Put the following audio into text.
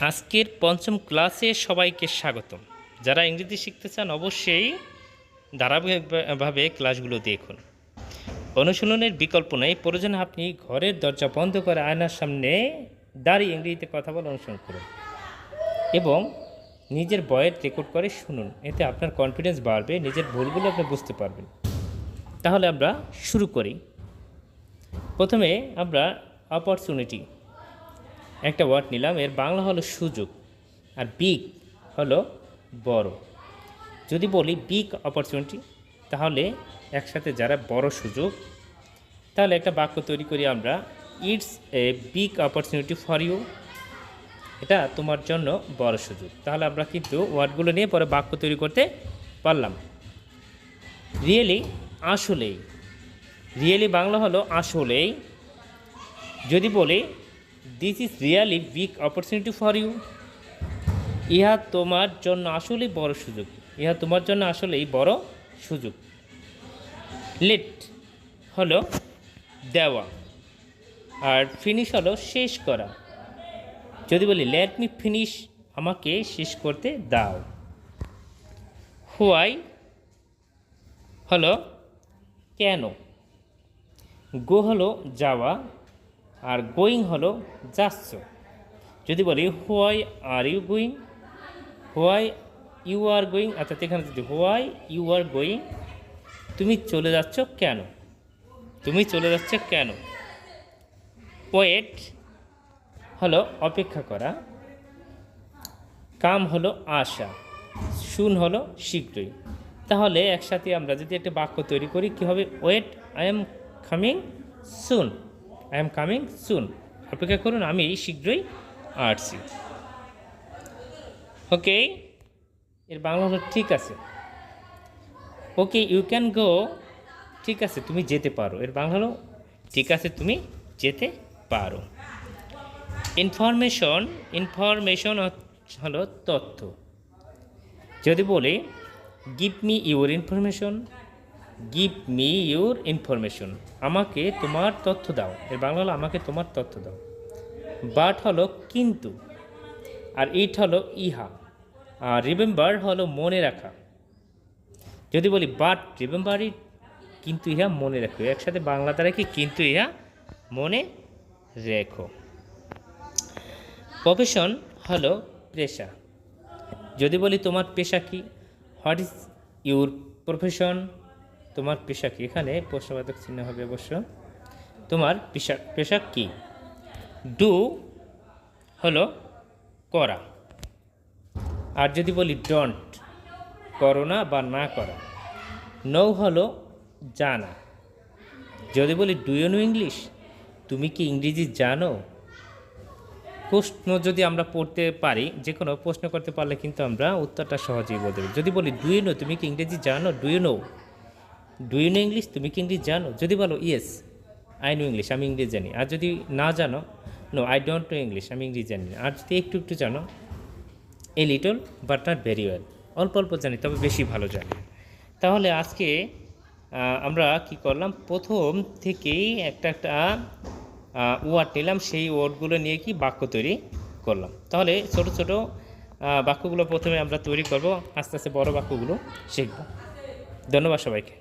আজকের পঞ্চম ক্লাসে সবাইকে স্বাগতম। যারা ইংরেজি শিখতে চান অবশ্যই ধারাবাহিকভাবে ক্লাসগুলো দেখুন। অনুশীলনের বিকল্প নেই, প্রয়োজনে আপনি ঘরের দরজা বন্ধ করে আয়নার সামনে দাঁড়িয়ে ইংরেজিতে কথা বলে অনুসরণ করুন এবং নিজের বয়ের রেকর্ড করে শুনুন। এতে আপনার কনফিডেন্স বাড়বে, নিজের ভুলগুলো আপনি বুঝতে পারবেন। তাহলে আমরা শুরু করি। প্রথমে আমরা অপরচুনিটি একটা ওয়ার্ড নিলাম, এর বাংলা হলো সুযোগ আর বিগ হলো বড়। যদি বলি বিগ অপরচুনিটি তাহলে একসাথে যারা বড় সুযোগ, তাহলে একটা বাক্য তৈরি করি আমরা it's a big opportunity for you এটা তোমার জন্য বড় সুযোগ। তাহলে আমরা কিন্তু ওয়ার্ডগুলো নিয়ে পরে বাক্য তৈরি করতে পারলাম। রিয়েলি আসলেই রিয়েলি বাংলা হলো আসলেই। যদি বলি this is really big opportunity for you ইহা তোমার জন্য আসলেই বড় সুযোগ। ইহা তোমার জন্য আসলেই বড় সুযোগ। লেট হলো দেওয়া। আর ফিনিশ হলো শেষ করা। যদি বলি লেট মি ফিনিশ আমাকে শেষ করতে দাও। হোয়াই হলো, কেন? গো হলো যাওয়া। আর গোয়িং হলো যাচ্ছ। যদি বলি, why are you going? Why you are going? অর্থাৎ এখানে যদি, হোয়াই ইউ আর গোয়িং? তুমি চলে যাচ্ছ কেন? তুমি চলে যাচ্ছ কেন? ওয়েট হলো অপেক্ষা করা। কাম হলো আশা। শুন হলো শীঘ্রই। তাহলে একসাথে আমরা যদি একটা বাক্য তৈরি করি, কী হবে? Wait, I am coming soon. I am coming soon অপেক্ষা করুন, আমি শীঘ্রই আসছি। ওকে এর বাংলা হলো ঠিক আছে। ওকে ইউ ক্যান গো ঠিক আছে, তুমি যেতে পারো। এর বাংলা হলো, ঠিক আছে, তুমি যেতে পারো। ইনফরমেশন ইনফরমেশন হলো তথ্য। যদি বলি give me your information give me your information আমাকে তোমার তথ্য দাও। এর বাংলা হলো, আমাকে তোমার তথ্য দাও। বাট হলো, কিন্তু। আর ইট হলো, ইহা। আর রিমেম্বার হলো, মনে রাখা। যদি বলি বাট রিমেম্বার ইট কিন্তু ইহা মনে রাখো। একসাথে বাংলা দ্বারা কি, কিন্তু ইহা মনে রেখো? প্রফেশন হলো, পেশা। যদি বলি, তোমার পেশা কি? হোয়াট ইজ ইউর প্রফেশন তোমার পেশা কি? এখানে প্রশ্নবাদক চিহ্ন হবে অবশ্য। তোমার পেশা পেশা কি? ডু হলো করা। আর যদি বলি ডন্ট, করো না বা না করা। নৌ হলো জানা। যদি বলি ডু ইউ নো ইংলিশ, তুমি কি ইংরেজি জানো? প্রশ্ন যদি আমরা পড়তে পারি যে কোনো প্রশ্ন করতে পারলে কিন্তু আমরা উত্তরটা সহজেই বলতে পারি। যদি বলি ডু ইউ নো, তুমি কি ইংরেজি জানো? Do you know? Do you know English তুমি কি ইংলিশ জানো? যদি বলো ইয়েস আই নো ইংলিশ আমি ইংলিশ জানি। আর যদি না জানো no I don't know English আমি ইংলিশ জানি আর যদি একটু একটু জানো a little but not very well অল্প অল্প জানি, তবে বেশি ভালো জানি। তাহলে আজকে আমরা কি করলাম? প্রথম থেকেই একটা একটা ওয়ার্ড নিলাম। সেই ওয়ার্ডগুলো নিয়ে কি বাক্য তৈরি করলাম। তাহলে ছোট ছোট বাক্যগুলো প্রথমে আমরা তৈরি করব। আস্তে আস্তে বড় বাক্যগুলো শিখব। ধন্যবাদ সবাইকে।